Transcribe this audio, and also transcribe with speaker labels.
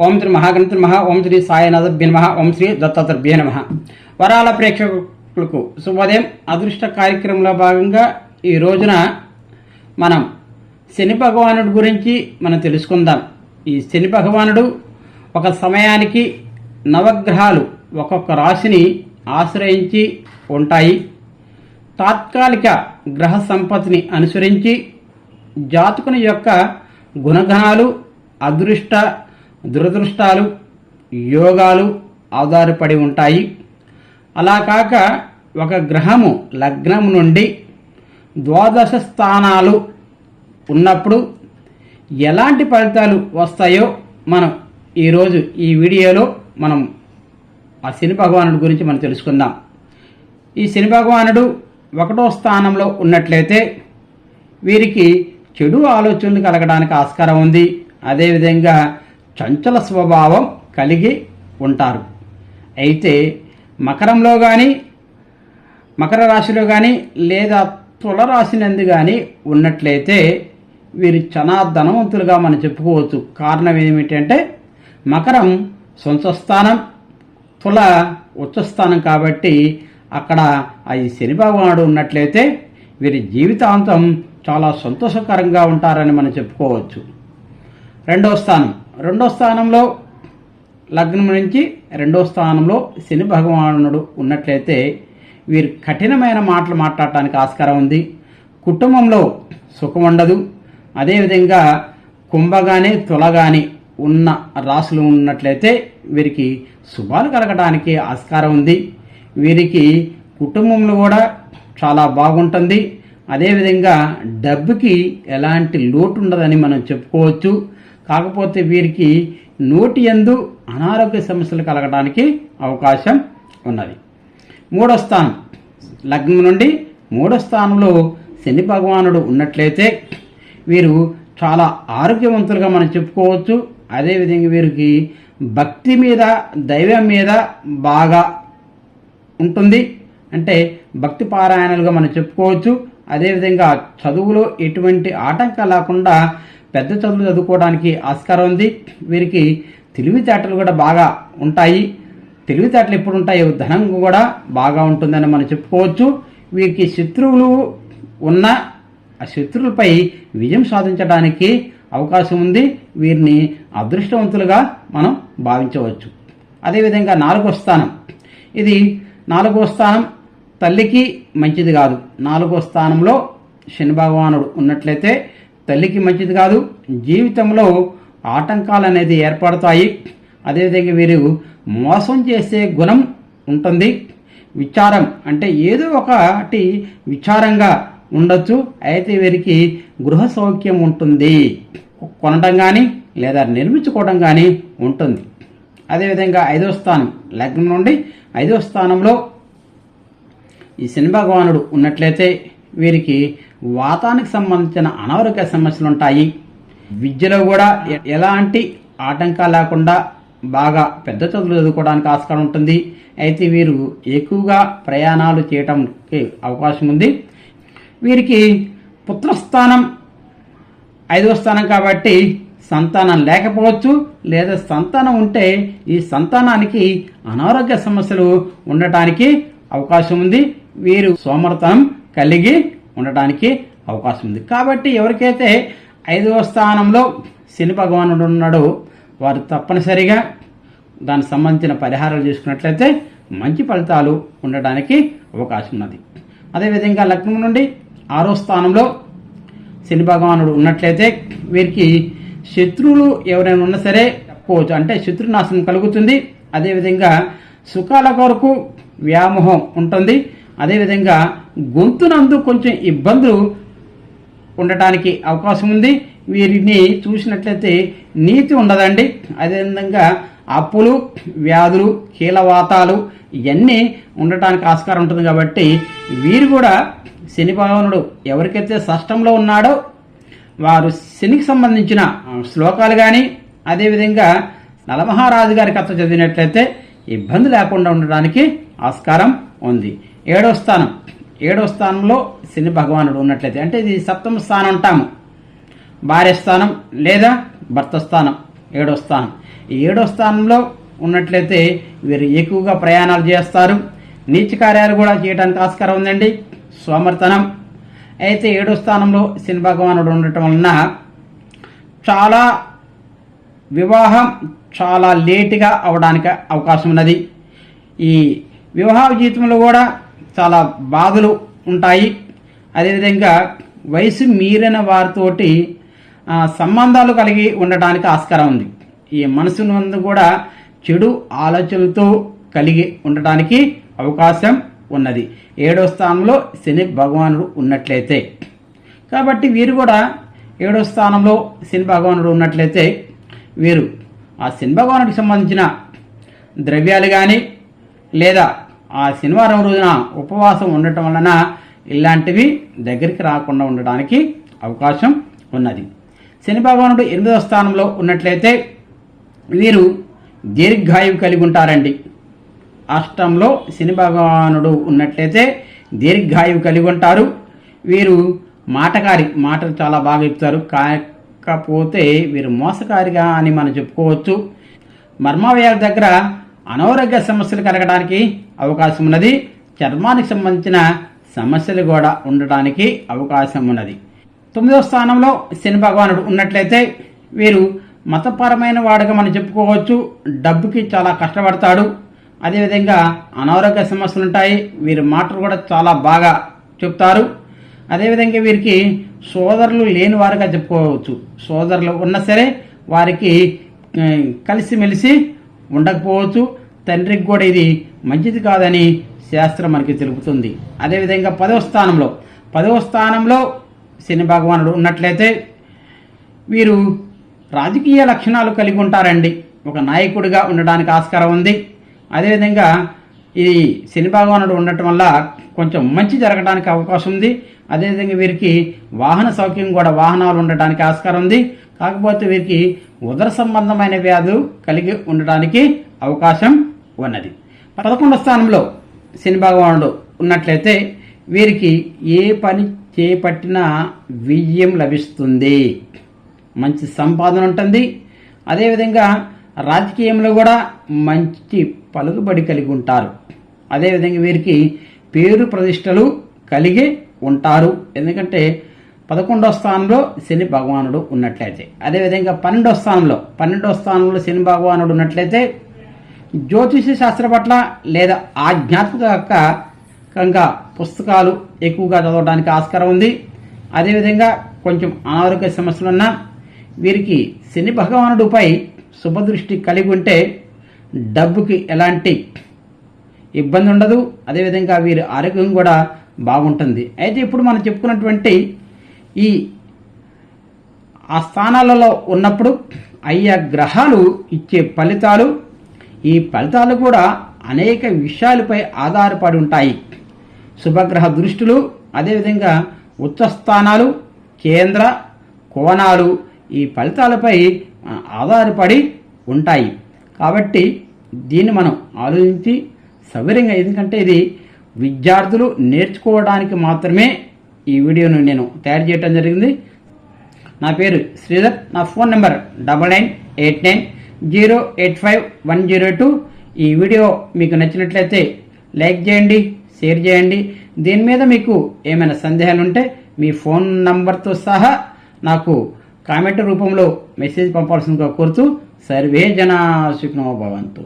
Speaker 1: ఓం శ్రీ మహాగణపతి నమ ఓం శ్రీ సాయినాథభ్య నమ ఓం శ్రీ దత్తాత్రేయ నమ. వరాల ప్రేక్షకులకు శుభోదయం. అదృష్ట కార్యక్రమంలో భాగంగా ఈ రోజున మనం శని భగవానుడి గురించి మనం తెలుసుకుందాం. ఈ శని భగవానుడు ఒక సమయానికి నవగ్రహాలు ఒక్కొక్క రాశిని ఆశ్రయించి ఉంటాయి. తాత్కాలిక గ్రహ సంపత్తిని అనుసరించి జాతకుని యొక్క గుణగణాలు అదృష్ట దురదృష్టాలు యోగాలు ఆధారపడి ఉంటాయి. అలా కాక ఒక గ్రహము లగ్నం నుండి ద్వాదశ స్థానాలు ఉన్నప్పుడు ఎలాంటి ఫలితాలు వస్తాయో మనం ఈరోజు ఈ వీడియోలో మనం ఆ శని భగవానుడి గురించి మనం తెలుసుకుందాం. ఈ శని భగవానుడు ఒకటో స్థానంలో ఉన్నట్లయితే వీరికి చెడు ఆలోచనలు కలగడానికి ఆస్కారం ఉంది. అదేవిధంగా చంచల స్వభావం కలిగి ఉంటారు. అయితే మకరంలో కానీ మకర రాశిలో కానీ లేదా తుల కానీ ఉన్నట్లయితే వీరు చాలా ధనవంతులుగా మనం చెప్పుకోవచ్చు. కారణం ఏమిటంటే మకరం సొంత స్థానం తుల ఉచ్చస్థానం కాబట్టి అక్కడ అది ఈ శని భగవానుడు ఉన్నట్లయితే వీరి జీవితాంతం చాలా సంతోషకరంగా ఉంటారని మనం చెప్పుకోవచ్చు. రెండవ స్థానం రెండో స్థానంలో లగ్నం నుంచి రెండో స్థానంలో శని భగవానుడు ఉన్నట్లయితే వీరు కఠినమైన మాటలు మాట్లాడటానికి ఆస్కారం ఉంది. కుటుంబంలో సుఖం ఉండదు. అదేవిధంగా కుంభగాని తులగాని ఉన్న రాసులు ఉన్నట్లయితే వీరికి శుభాలు కలగడానికి ఆస్కారం ఉంది. వీరికి కుటుంబంలో కూడా చాలా బాగుంటుంది. అదేవిధంగా డబ్బుకి ఎలాంటి లోటు ఉండదని మనం చెప్పుకోవచ్చు. కాకపోతే వీరికి నోటి ఎందు అనారోగ్య సమస్యలు కలగడానికి అవకాశం ఉన్నది. మూడో స్థానం. లగ్నం నుండి మూడో స్థానంలో శని భగవానుడు ఉన్నట్లయితే వీరు చాలా ఆరోగ్యవంతులుగా మనం చెప్పుకోవచ్చు. అదేవిధంగా వీరికి భక్తి మీద దైవం మీద బాగా ఉంటుంది. అంటే భక్తి పారాయణలుగా మనం చెప్పుకోవచ్చు. అదేవిధంగా చదువులో ఎటువంటి ఆటంకం లేకుండా పెద్ద చదువులు చదువుకోవడానికి ఆస్కారం ఉంది. వీరికి తెలివితేటలు కూడా బాగా ఉంటాయి. తెలివితేటలు ఎప్పుడు ఉంటాయో ధనం కూడా బాగా ఉంటుందని మనం చెప్పుకోవచ్చు. వీరికి శత్రువులు ఉన్న ఆ శత్రువులపై విజయం సాధించడానికి అవకాశం ఉంది. వీరిని అదృష్టవంతులుగా మనం భావించవచ్చు. అదేవిధంగా నాలుగో స్థానం. ఇది నాలుగో స్థానం తల్లికి మంచిది కాదు. నాలుగో స్థానంలో శని భగవానుడు ఉన్నట్లయితే తల్లికి మంచిది కాదు జీవితంలో ఆటంకాలు అనేది ఏర్పడతాయి అదేవిధంగా వీరు మోసం చేసే గుణం ఉంటుంది. విచారం అంటే ఏదో ఒకటి విచారంగా ఉండొచ్చు. అయితే వీరికి గృహ సౌఖ్యం ఉంటుంది. కొనడం కానీ లేదా నిర్మించుకోవడం కానీ ఉంటుంది. అదేవిధంగా ఐదో స్థానం లగ్నం నుండి ఐదో స్థానంలో ఈ శని భగవానుడు ఉన్నట్లయితే వీరికి వాతానికి సంబంధించిన అనారోగ్య సమస్యలు ఉంటాయి విద్యలో కూడా ఎలాంటి ఆటంకాలు లేకుండా బాగా పెద్ద చదువులు చదువుకోవడానికి ఆస్కారం ఉంటుంది. అయితే వీరు ఎక్కువగా ప్రయాణాలు చేయటానికి అవకాశం ఉంది. వీరికి పుత్రస్థానం ఐదవ స్థానం కాబట్టి సంతానం లేకపోవచ్చు లేదా సంతానం ఉంటే ఈ సంతానానికి అనారోగ్య సమస్యలు ఉండటానికి అవకాశం ఉంది. వీరు సోమరతనం కలిగి ఉండటానికి అవకాశం ఉంది. కాబట్టి ఎవరికైతే ఐదవ స్థానంలో శని భగవానుడు ఉన్నాడో వారు తప్పనిసరిగా దానికి సంబంధించిన పరిహారాలు చేసుకున్నట్లయితే మంచి ఫలితాలు ఉండడానికి అవకాశం ఉన్నది. అదేవిధంగా లగ్నం నుండి ఆరో స్థానంలో శని భగవానుడు ఉన్నట్లయితే వీరికి శత్రువులు ఎవరైనా ఉన్నా సరే తప్పుకోవచ్చు అంటే శత్రునాశనం కలుగుతుంది. అదేవిధంగా సుఖాల కొరకు వ్యామోహం ఉంటుంది. అదేవిధంగా గొంతునందు కొంచెం ఇబ్బందులు ఉండటానికి అవకాశం ఉంది. వీరిని చూసినట్లయితే నీతి ఉండదండి. అదేవిధంగా అప్పులు వ్యాధులు కీలవాతాలు ఇవన్నీ ఉండటానికి ఆస్కారం ఉంటుంది కాబట్టి వీరు కూడా శని భగవానుడు ఎవరికైతే షష్టంలో ఉన్నాడో వారు శనికి సంబంధించిన శ్లోకాలు కానీ అదేవిధంగా నలమహారాజు గారి కథ చదివినట్లయితే ఇబ్బంది లేకుండా ఉండడానికి ఆస్కారం ఉంది. ఏడో స్థానం. ఏడో స్థానంలో శని భగవానుడు ఉన్నట్లయితే అంటే ఇది సప్తమ స్థానం అంటాము. భార్య స్థానం లేదా భర్త స్థానం ఏడో స్థానం. ఏడో స్థానంలో ఉన్నట్లయితే వీరు ఎక్కువగా ప్రయాణాలు చేస్తారు. నీచ కార్యాలు కూడా చేయడానికి ఆస్కారం ఉందండి. సోమర్తనం. అయితే ఏడో స్థానంలో శని భగవానుడు ఉండటం వలన చాలా వివాహం చాలా లేటుగా అవడానికి అవకాశం ఉన్నది. ఈ వివాహ జీవితంలో కూడా చాలా బాధలు ఉంటాయి. అదేవిధంగా వయసు మీరిన వారితోటి సంబంధాలు కలిగి ఉండటానికి ఆస్కారం ఉంది. ఈ మనసు నందు కూడా చెడు ఆలోచనలతో కలిగి ఉండటానికి అవకాశం ఉన్నది. ఏడో స్థానంలో శని భగవానుడు ఉన్నట్లయితే. కాబట్టి వీరు కూడా ఏడో స్థానంలో శని భగవానుడు ఉన్నట్లయితే వీరు ఆ శని భగవానుడికి సంబంధించిన ద్రవ్యాలు కానీ లేదా ఆ శనివారం రోజున ఉపవాసం ఉండటం వలన ఇలాంటివి దగ్గరికి రాకుండా ఉండడానికి అవకాశం ఉన్నది. శని భగవానుడు ఎనిమిదవ స్థానంలో ఉన్నట్లయితే వీరు దీర్ఘాయువు కలిగి ఉంటారండి. అష్టంలో శని భగవానుడు ఉన్నట్లయితే దీర్ఘాయువు కలిగి ఉంటారు. వీరు మాటకారి మాటలు చాలా బాగా చెప్తారు. కాకపోతే వీరు మోసకారిగా అని మనం చెప్పుకోవచ్చు. మర్మావయాల దగ్గర అనారోగ్య సమస్యలు కలగడానికి అవకాశం ఉన్నది. చర్మానికి సంబంధించిన సమస్యలు కూడా ఉండటానికి అవకాశం ఉన్నది. తొమ్మిదవ స్థానంలో శని భగవానుడు ఉన్నట్లయితే వీరు మతపరమైన వాడుగా మనం చెప్పుకోవచ్చు. డబ్బుకి చాలా కష్టపడతాడు. అదేవిధంగా అనారోగ్య సమస్యలు ఉంటాయి. వీరి మాటలు కూడా చాలా బాగా చెప్తారు. అదేవిధంగా వీరికి సోదరులు లేని వారుగా చెప్పుకోవచ్చు. సోదరులు ఉన్నా సరే వారికి కలిసిమెలిసి ఉండకపోవచ్చు. తండ్రికి కూడా ఇది మంచిది కాదని శాస్త్రం మనకి తెలుపుతుంది. అదేవిధంగా పదవ స్థానంలో పదవ స్థానంలో శని భగవానుడు ఉన్నట్లయితే వీరు రాజకీయ లక్షణాలు కలిగి ఉంటారండి. ఒక నాయకుడిగా ఉండడానికి ఆస్కారం ఉంది. అదేవిధంగా ఈ శని భగవానుడు ఉండటం వల్ల కొంచెం మంచి జరగడానికి అవకాశం ఉంది. అదేవిధంగా వీరికి వాహన సౌఖ్యం కూడా వాహనాలు ఉండటానికి ఆస్కారం ఉంది. కాకపోతే వీరికి ఉదర సంబంధమైన వ్యాధులు కలిగి ఉండడానికి అవకాశం ఉన్నది. పదకొండవ స్థానంలో శని భగవానుడు ఉన్నట్లయితే వీరికి ఏ పని చేపట్టినా విజయం లభిస్తుంది. మంచి సంపాదన ఉంటుంది. అదేవిధంగా రాజకీయంలో కూడా మంచి పలుకుబడి కలిగి ఉంటారు. అదేవిధంగా వీరికి పేరు ప్రతిష్టలు కలిగి ఉంటారు. ఎందుకంటే పదకొండవ స్థానంలో శని భగవానుడు ఉన్నట్లయితే. అదేవిధంగా పన్నెండవ స్థానంలో పన్నెండవ స్థానంలో శని భగవానుడు ఉన్నట్లయితే జ్యోతిష శాస్త్ర పట్ల లేదా ఆధ్యాత్మికంగా పుస్తకాలు ఎక్కువగా చదవడానికి ఆస్కారం ఉంది. అదేవిధంగా కొంచెం అనారోగ్య సమస్యలున్నా వీరికి శని భగవానుడిపై శుభదృష్టి కలిగి ఉంటే డబ్బుకి ఎలాంటి ఇబ్బంది ఉండదు. అదేవిధంగా వీరి ఆరోగ్యం కూడా బాగుంటుంది. అయితే ఇప్పుడు మనం చెప్పుకున్నటువంటి ఈ ఆ స్థానాలలో ఉన్నప్పుడు అయ్యా గ్రహాలు ఇచ్చే ఫలితాలు ఈ ఫలితాలు కూడా అనేక విషయాలపై ఆధారపడి ఉంటాయి. శుభగ్రహ దృష్టిలు అదేవిధంగా ఉచ్చస్థానాలు కేంద్ర కోణాలు ఈ ఫలితాలపై ఆధారపడి ఉంటాయి. కాబట్టి దీన్ని మనం ఆలోచించి సౌకర్యంగా ఎందుకంటే ఇది విద్యార్థులు నేర్చుకోవడానికి మాత్రమే ఈ వీడియోను నేను తయారు చేయడం జరిగింది. నా పేరు శ్రీధర్. నా phone number double nine eight nine zero eight five one zero two. ఈ వీడియో మీకు నచ్చినట్లయితే లైక్ చేయండి షేర్ చేయండి. దీని మీద మీకు ఏమైనా సందేహాలు ఉంటే మీ ఫోన్ నంబర్తో సహా నాకు కామెంట్ రూపంలో మెసేజ్ పంపాల్సిందిగా కోరుతూ సర్వే జనా సుఖనో భవంతు.